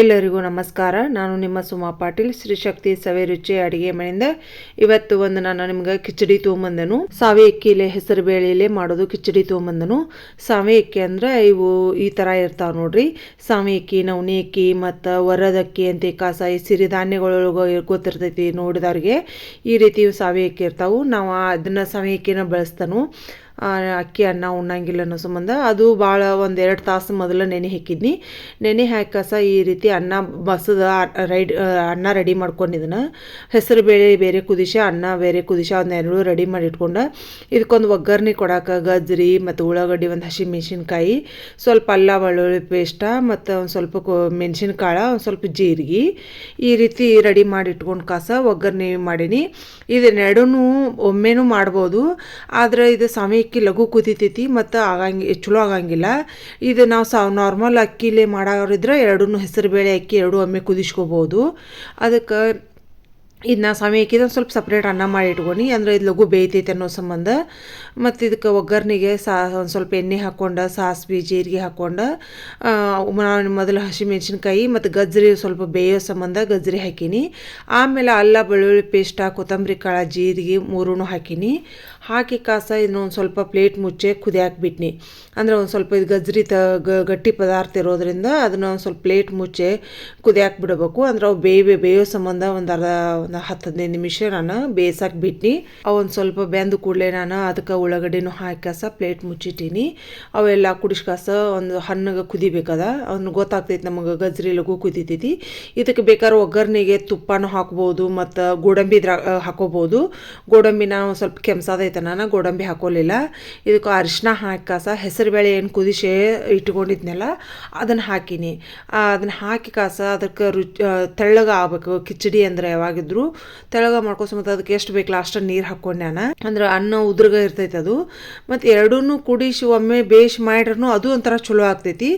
ಎಲ್ಲರಿಗೂ ನಮಸ್ಕಾರ. ನಾನು ನಿಮ್ಮ ಸುಮಾ ಪಾಟೀಲ್. ಶ್ರೀ ಶಕ್ತಿ ಸವೆ ರುಚಿ ಅಡಿಗೆ ಮನೆಯಿಂದ ಇವತ್ತು ಒಂದು ನಾನು ನಿಮ್ಗೆ ಕಿಚಡಿ ತೊಗೊಂಬಂದನು ಸಾವೆ ಅಕ್ಕಿಲೆ, ಹೆಸರು ಬೇಳೆಲೆ ಮಾಡೋದು ಕಿಚಡಿ ತೊಗೊಂಬಂದನು ಸಾವೆ ಅಕ್ಕಿ ಅಂದ್ರೆ ಇವು ಈ ಥರ ಇರ್ತಾವೆ ನೋಡ್ರಿ. ಸಾವೆ ಅಕ್ಕಿ, ನವಣಿ ಅಕ್ಕಿ ಮತ್ತು ವರದ ಅಕ್ಕಿ ಅಂತ ಕಾಸ ಈ ಸಿರಿಧಾನ್ಯಗಳೊಳಗೆ ಗೊತ್ತಿರ್ತೈತಿ ನೋಡಿದವ್ರಿಗೆ. ಈ ರೀತಿ ಸಾವೆ ಅಕ್ಕಿ ಇರ್ತಾವೆ. ನಾವು ಅದನ್ನ ಸಾವೆ ಅಕ್ಕಿನ ಬಳಸ್ತಾನು. ಅಕ್ಕಿ, ಅನ್ನ, ಉಣ್ಣಂಗಿಲ್ಲ ಅನ್ನೋ ಸಂಬಂಧ. ಅದು ಭಾಳ ಒಂದು ಎರಡು ತಾಸು ಮೊದಲು ನೆನೆ ಹಾಕಿದ್ನಿ. ನೆನೆ ಹಾಕಸ ಈ ರೀತಿ ಅನ್ನ ಬಸದ ರೈಡ್ ಅನ್ನ ರೆಡಿ ಮಾಡ್ಕೊಂಡಿದ್ದನ ಹೆಸರು ಬೇಳೆ ಬೇರೆ ಕುದಿಸಿ ಅನ್ನ ಬೇರೆ ಕುದಿಸಿ ಅದನ್ನೆರಡು ರೆಡಿ ಮಾಡಿ ಇಟ್ಕೊಂಡು, ಇದಕ್ಕೊಂದು ಒಗ್ಗರಣೆ ಕೊಡಕ್ಕೆ ಗಜ್ರಿ ಮತ್ತು ಉಳ್ಳಾಗಡ್ಡಿ ಒಂದು ಹಸಿ ಮೆಣಸಿನ್ಕಾಯಿ, ಸ್ವಲ್ಪ ಅಲ್ಲ ಬೆಳ್ಳುಳ್ಳಿ ಪೇಸ್ಟ ಮತ್ತು ಒಂದು ಸ್ವಲ್ಪ ಮೆಣಸಿನ್ಕಾಳು, ಒಂದು ಸ್ವಲ್ಪ ಜೀರಿಗೆ, ಈ ರೀತಿ ರೆಡಿ ಮಾಡಿ ಇಟ್ಕೊಂಡು ಕಾಸ ಒಗ್ಗರಣೆ ಮಾಡೀನಿ. ಇದನ್ನೆರಡೂ ಒಮ್ಮೆನೂ ಮಾಡ್ಬೋದು. ಆದರೆ ಇದು ಸಮಯಕ್ಕೆ ಲಘು ಕುದಿತೈತಿ ಮತ್ತು ಆಗಂಗಿ, ಚಲೋ ಆಗಂಗಿಲ್ಲ. ಇದು ನಾವು ಸಾ ನಾರ್ಮಲ್ ಅಕ್ಕಿಲೇ ಮಾಡೋರಿದ್ರೆ ಎರಡೂ ಹೆಸರು ಬೇಳೆ ಅಕ್ಕಿ, ಎರಡೂ ಒಮ್ಮೆ ಕುದಿಸ್ಕೋಬೋದು. ಅದಕ್ಕೆ ಇದನ್ನ ಸ್ವಾಮಿ ಹಾಕಿದ್ರೆ ಸ್ವಲ್ಪ ಸಪ್ರೇಟ್ ಅನ್ನ ಮಾಡಿ ಇಟ್ಕೊಂಡು ಅಂದ್ರೆ ಇದು ಲಘು ಬೇಯ್ತೈತೆ ಅನ್ನೋ ಸಂಬಂಧ. ಮತ್ತು ಇದಕ್ಕೆ ಒಗ್ಗರಣೆಗೆ ಸಾ, ಒಂದು ಸ್ವಲ್ಪ ಎಣ್ಣೆ ಹಾಕ್ಕೊಂಡು ಸಾಸಿವೆ, ಜೀರಿಗೆ ಹಾಕ್ಕೊಂಡು ನಾನು ಮೊದಲು ಹಸಿಮೆಣ್ಸಿನ್ಕಾಯಿ ಮತ್ತು ಗಜ್ಜರಿ ಸ್ವಲ್ಪ ಬೇಯೋ ಸಂಬಂಧ ಗಜ್ಜರಿ ಹಾಕೀನಿ. ಆಮೇಲೆ ಅಲ್ಲ, ಬೆಳ್ಳುಳ್ಳಿ ಪೇಸ್ಟ, ಕೊತ್ತಂಬರಿ ಕಾಳು, ಜೀರಿಗೆ ಮೂರೂ ಹಾಕೀನಿ. ಹಾಕಿ ಕಾಸ ಇದನ್ನ ಒಂದು ಸ್ವಲ್ಪ ಪ್ಲೇಟ್ ಮುಚ್ಚೆ ಕುದಿ ಬಿಟ್ನಿ ಅಂದ್ರೆ ಒಂದು ಸ್ವಲ್ಪ ಇದು ಗಜ್ರಿ ತ ಗಟ್ಟಿ ಪದಾರ್ಥ ಇರೋದರಿಂದ ಅದನ್ನ ಒಂದು ಸ್ವಲ್ಪ ಪ್ಲೇಟ್ ಮುಚ್ಚೆ ಕುದಿಯಾಕೆ ಬಿಡಬೇಕು ಅಂದ್ರೆ ಅವು ಬೇಯ ಬೇಯೋ ಸಂಬಂಧ ಒಂದು ಅರ್ಧ, ಒಂದು ಹತ್ತು ಹದಿನೈದು ನಿಮಿಷ ನಾನು ಬೇಯಿಸಕ್ಕೆ ಬಿಟ್ನಿ ಅವು ಒಂದು ಸ್ವಲ್ಪ ಬೆಂದ ಕೂಡಲೇ ನಾನು ಅದಕ್ಕೆ ಹಾಕಿ ಹಾಕಾಸ ಪ್ಲೇಟ್ ಮುಚ್ಚಿಟ್ಟೀನಿ. ಅವೆಲ್ಲ ಕುಡಿಸ್ಕಾಸ ಒಂದು ಹಣ್ಣಗೆ ಕುದಿಬೇಕದ. ಅವ್ನು ಗೊತ್ತಾಗ್ತೈತಿ ನಮಗೆ ಗಜ್ರಿ ಲಘು ಕುದಿತೈತಿ. ಇದಕ್ಕೆ ಬೇಕಾದ್ರೆ ಒಗ್ಗರಣೆಗೆ ತುಪ್ಪನೂ ಹಾಕ್ಬೋದು ಮತ್ತು ಗೋಡಂಬಿ ದ್ರಾ, ಹಾಕೋಬೋದು. ಗೋಡಂಬಿನ ಸ್ವಲ್ಪ ಕೆಮ್ಸದೈತೆ ನಾನು ಗೋಡಂಬಿ ಹಾಕೋಲಿಲ್ಲ. ಇದಕ್ಕೆ ಅರಿಶಿನ ಹೆಸರು ಬೇಳೆ ಏನು ಕುದಿಸಿ ಇಟ್ಕೊಂಡಿದ್ನಲ್ಲ, ಅದನ್ನು ಹಾಕೀನಿ. ಅದನ್ನು ಹಾಕಿ ಕಾಸ ಅದಕ್ಕೆ ರುಚಿ ತೆಳ್ಳಗೆ ಆಗಬೇಕು, ಕಿಚಡಿ ಅಂದ್ರೆ ಯಾವಾಗಿದ್ರು. ತೆಳ್ಳಗ ಮಾಡ್ಕೋ ಮತ್ತು ಅದಕ್ಕೆ ಎಷ್ಟು ಬೇಕಲ್ಲ ಅಷ್ಟು ನೀರು ಹಾಕ್ಕೊಂಡು ಅಂದ್ರೆ ಅನ್ನ ಉದ್ರಗ ಇರ್ತೈತೆ ಅದು. ಮತ್ತು ಎರಡೂ ಕುಡಿಸಿ ಒಮ್ಮೆ ಬೇಯಿಸಿ ಮಾಡ್ರೂ ಅದು ಒಂಥರ ಚಲೋ ಆಗ್ತೈತಿ.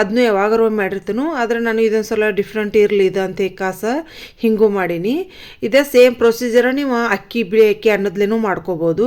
ಅದನ್ನು ಯಾವಾಗಾರು ಒಮ್ಮೆ ಮಾಡಿರ್ತೀನೋ. ಆದರೆ ನಾನು ಇದೊಂದು ಸಲ ಡಿಫ್ರೆಂಟ್ ಇರಲಿ ಅಂತ ಕಾಸ ಹಿಂಗೂ ಮಾಡೀನಿ. ಇದೇ ಸೇಮ್ ಪ್ರೊಸೀಜರ್ ನೀವು ಅಕ್ಕಿ, ಬಿಳಿ ಅಕ್ಕಿ ಅನ್ನದ್ಲೇನೂ ಮಾಡ್ಕೋಬೋದು.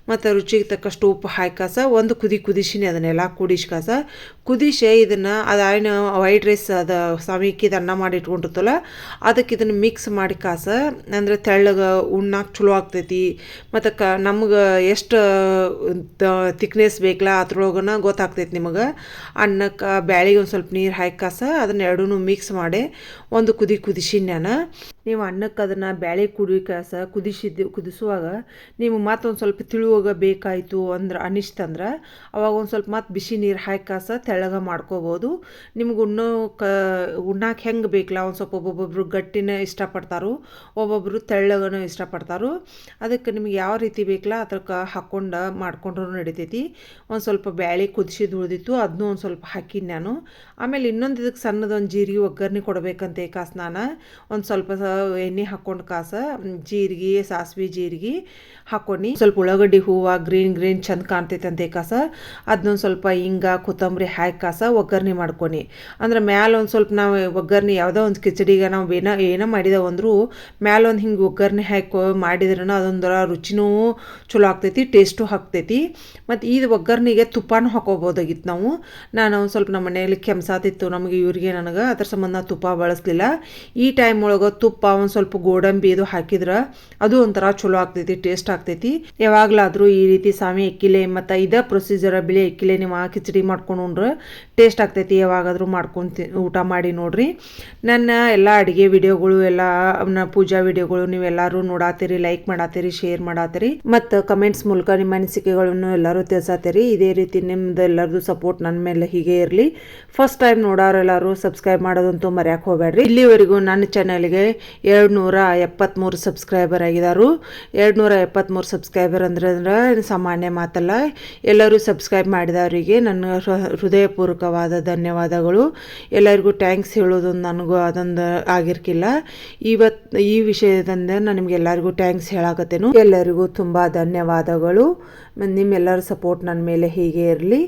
ಮತ್ತು ರುಚಿಗೆ ತಕ್ಕಷ್ಟು ಉಪ್ಪು ಹಾಕಾಸ ಒಂದು ಕುದಿ ಕುದಿಸಿನಿ ಅದನ್ನೆಲ್ಲ ಕುದಿಸ್ಕಾಸ ಕುದಿಸಿ ಇದನ್ನು ಅದೇನು ವೈಟ್ ರೈಸ್ ಅದು ಸಮೀಕಿದ ಅನ್ನ ಮಾಡಿ ಇಟ್ಕೊಂಡಿರ್ತಲ್ಲ ಅದಕ್ಕೆ ಇದನ್ನು ಮಿಕ್ಸ್ ಮಾಡಿ ಕಾಸ. ಅಂದರೆ ತೆಳ್ಳಗೆ ಉಣ್ಣಾಕ ಚಲೋ ಆಗ್ತೈತಿ. ಮತ್ತು ಕ, ನಮ್ಗೆ ಎಷ್ಟು ತಿಕ್ನೆಸ್ ಬೇಕಲ್ಲ ಅದ್ರೊಳಗನ ಗೊತ್ತಾಗ್ತೈತಿ ನಿಮಗೆ. ಅನ್ನಕ್ಕೆ, ಬ್ಯಾಳಿಗೆ ಒಂದು ಸ್ವಲ್ಪ ನೀರು ಹಾಕಿ ಕಾಸ, ಅದನ್ನ ಎರಡೂ ಮಿಕ್ಸ್ ಮಾಡಿ ಒಂದು ಕುದಿ ಕುದಿಸಿನಿ ನಾನು ನೀವು ಅನ್ನಕ್ಕೆ ಅದನ್ನು ಬ್ಯಾಳೆ ಕುಡಿ ಕಾಸ ಕುದಿಸಿದ್ದು ಕುದಿಸುವಾಗ ನೀವು ಮತ್ತೊಂದು ಸ್ವಲ್ಪ ತಿಳುವಾಗ ಬೇಕಾಯಿತು ಅಂದ್ರೆ ಅನಿಸ್ತಂದ್ರೆ ಅವಾಗ ಒಂದು ಸ್ವಲ್ಪ ಮತ್ತೆ ಬಿಸಿ ನೀರು ಹಾಕಿ ಕಾಸ ತೆಳ್ಳಗೆ ಮಾಡ್ಕೋಬೋದು. ನಿಮ್ಗೆ ಉಣ್ಣೋ ಕ, ಉಣ್ಣಾಕೆ ಹೆಂಗೆ ಬೇಕಲ್ಲ ಒಂದು ಸ್ವಲ್ಪ ಒಬ್ಬೊಬ್ಬೊಬ್ರು ಗಟ್ಟಿನ ಇಷ್ಟಪಡ್ತಾರೋ ಒಬ್ಬೊಬ್ಬರು ತೆಳ್ಳಗನೂ ಇಷ್ಟಪಡ್ತಾರೋ. ಅದಕ್ಕೆ ನಿಮ್ಗೆ ಯಾವ ರೀತಿ ಬೇಕಲ್ಲ ಅದಕ್ಕೆ ಹಾಕ್ಕೊಂಡು ಮಾಡ್ಕೊಂಡ್ರೂ ನಡಿತೈತಿ. ಒಂದು ಸ್ವಲ್ಪ ಬ್ಯಾಳಿ ಕುದಿಸಿದ್ದು ಉಳಿದಿತ್ತು ಅದನ್ನೂ ಒಂದು ಸ್ವಲ್ಪ ಹಾಕಿನಿ ನಾನು. ಆಮೇಲೆ ಇನ್ನೊಂದು ಇದಕ್ಕೆ ಸಣ್ಣದೊಂದು ಜೀರಿಗೆ ಒಗ್ಗರಣೆ ಕೊಡಬೇಕಂತ ಕಾಸು ನಾನು. ಒಂದು ಸ್ವಲ್ಪ ಎಣ್ಣೆ ಹಾಕ್ಕೊಂಡು ಕಾಸ ಜೀರಿಗೆ, ಸಾಸಿವೆ ಜೀರಿಗೆ ಹಾಕ್ಕೊಂಡು ಸ್ವಲ್ಪ ಉಳ್ಳಾಗಡ್ಡಿ ಹೂವು ಗ್ರೀನ್ ಗ್ರೀನ್ ಚಂದ ಕಾಣ್ತೈತೆ ಅಂತ ಕಾಸ. ಅದನ್ನೊಂದು ಸ್ವಲ್ಪ ಹಿಂಗ ಕೊತ್ತಂಬರಿ ಹಾಕಿ ಕಾಸ ಒಗ್ಗರಣೆ ಮಾಡ್ಕೊನಿ ಅಂದ್ರೆ ಮ್ಯಾಲ ಒಂದು ಸ್ವಲ್ಪ ನಾವು ಒಗ್ಗರಣೆ ಯಾವುದೋ ಒಂದು ಕಿಚಡಿಗೆ ನಾವು ಏನೋ ಏನೋ ಮಾಡಿದೆವು ಅಂದರೂ ಮ್ಯಾಲೆ ಒಂದು ಹಿಂಗೆ ಒಗ್ಗರಣೆ ಹಾಕಿ ಮಾಡಿದ್ರೂ ಅದೊಂಥರ ರುಚಿನೂ ಚಲೋ ಆಗ್ತೈತಿ, ಟೇಸ್ಟು ಹಾಕ್ತೈತಿ ಮತ್ತು ಇದು ಒಗ್ಗರಣೆಗೆ ತುಪ್ಪನೂ ಹಾಕೋಬೋದಾಗಿತ್ತು ನಾವು. ನಾನು ಒಂದು ಸ್ವಲ್ಪ ನಮ್ಮ ಮನೆಯಲ್ಲಿ ಕೆಮ್ಸಾತಿತ್ತು ನಮಗೆ ಇವ್ರಿಗೆ ನನಗೆ, ಅದ್ರ ಸಂಬಂಧ ತುಪ್ಪ ಬಳಸಲಿಲ್ಲ. ಈ ಟೈಮ್ ಒಳಗೆ ತುಪ್ಪ ಒಂದು ಸ್ವಲ್ಪ ಗೋಡಂಬಿ ಇದು ಹಾಕಿದ್ರೆ ಅದು ಒಂಥರ ಚಲೋ ಆಗ್ತೈತಿ, ಟೇಸ್ಟ್ ಆಗ್ತೈತಿ. ಯಾವಾಗಲಾದರೂ ಈ ರೀತಿ ಸಾಮಿ ಎಕ್ಕಿಲೆ ಮತ್ತು ಇದೇ ಪ್ರೊಸೀಜರ್ ಬಿಳಿ ಎಕ್ಕಿಲೆ ನೀವು ಆ ಕಿಚಡಿ ಮಾಡ್ಕೊಂಡು ಉಂಡ್ರೆ ಟೇಸ್ಟ್ ಆಗ್ತೈತಿ, ಯಾವಾಗಾದರೂ ಮಾಡ್ಕೊಂಡು ಊಟ ಮಾಡಿ ನೋಡ್ರಿ. ನನ್ನ ಎಲ್ಲ ಅಡುಗೆ ವಿಡಿಯೋಗಳು ಎಲ್ಲ ನನ್ನ ಪೂಜಾ ವಿಡಿಯೋಗಳು ನೀವೆಲ್ಲರೂ ನೋಡಾತೀರಿ ಲೈಕ್ ಮಾಡಾತೀರಿ ಶೇರ್ ಮಾಡಾತೀರಿ. ಮತ್ತು ಕಮೆಂಟ್ಸ್ ಮೂಲಕ ನಿಮ್ಮ ಅನಿಸಿಕೆಗಳನ್ನು ಎಲ್ಲರೂ ತಿಳಿಸಾತೀರಿ. ಇದೇ ರೀತಿ ನಿಮ್ದು ಎಲ್ಲರದು ಸಪೋರ್ಟ್ ನನ್ನ ಮೇಲೆ ಹೀಗೆ ಇರಲಿ. ಫಸ್ಟ್ ಟೈಮ್ ನೋಡೋರೆಲ್ಲರೂ ಸಬ್ಸ್ಕ್ರೈಬ್ ಮಾಡೋದಂತೂ ಮರ್ಯಾಕೆ ಹೋಗ್ಬೇಡ್ರಿ. ಇಲ್ಲಿವರೆಗೂ ನನ್ನ ಚಾನಲ್ಗೆ ಎರಡು ನೂರ ಎಪ್ಪತ್ತ್ಮೂರು ಸಬ್ಸ್ಕ್ರೈಬರ್ ಆಗಿದಾರು. ಎರಡು ನೂರ ಎಪ್ಪತ್ತ್ಮೂರು ಸಬ್ಸ್ಕ್ರೈಬರ್ ಅಂದ್ರೆ ಅಂದ್ರೆ ಸಾಮಾನ್ಯ ಮಾತಲ್ಲ, ಎಲ್ಲರೂ ಸಬ್ಸ್ಕ್ರೈಬ್ ಮಾಡಿದವರಿಗೆ ನನ್ನ ಹೃದಯಪೂರ್ವಕವಾದ ಧನ್ಯವಾದಗಳು. ಎಲ್ಲರಿಗೂ ಟ್ಯಾಂಕ್ಸ್ ಹೇಳೋದು ನನಗೂ ಅದೊಂದು ಆಗಿರ್ಕಿಲ್ಲ. ಇವತ್ತು ಈ ವಿಷಯದಿಂದ ನಾನು ನಿಮ್ಗೆ ಎಲ್ಲರಿಗೂ ಥ್ಯಾಂಕ್ಸ್ ಹೇಳಾಕತ್ತೇನು. ಎಲ್ಲರಿಗೂ ತುಂಬ ಧನ್ಯವಾದಗಳು. ನಿಮ್ಮೆಲ್ಲರ ಸಪೋರ್ಟ್ ನನ್ನ ಮೇಲೆ ಹೀಗೆ ಇರಲಿ.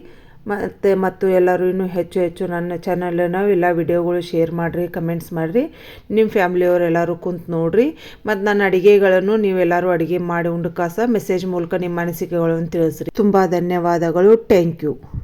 ಮತ್ತು ಮತ್ತು ಎಲ್ಲರೂ ಇನ್ನೂ ಹೆಚ್ಚು ಹೆಚ್ಚು ನನ್ನ ಚಾನಲನ್ನು ಎಲ್ಲ ವಿಡಿಯೋಗಳು ಶೇರ್ ಮಾಡಿರಿ ಕಮೆಂಟ್ಸ್ ಮಾಡಿರಿ. ನಿಮ್ಮ ಫ್ಯಾಮ್ಲಿಯವರೆಲ್ಲರೂ ಕುಂತು ನೋಡಿರಿ. ಮತ್ತು ನನ್ನ ಅಡುಗೆಗಳನ್ನು ನೀವೆಲ್ಲರೂ ಅಡುಗೆ ಮಾಡಿ ಉಂಡು ಕಾಸ ಮೆಸೇಜ್ ಮೂಲಕ ನಿಮ್ಮ ಅನಿಸಿಕೆಗಳನ್ನು ತಿಳಿಸ್ರಿ. ತುಂಬ ಧನ್ಯವಾದಗಳು. Thank you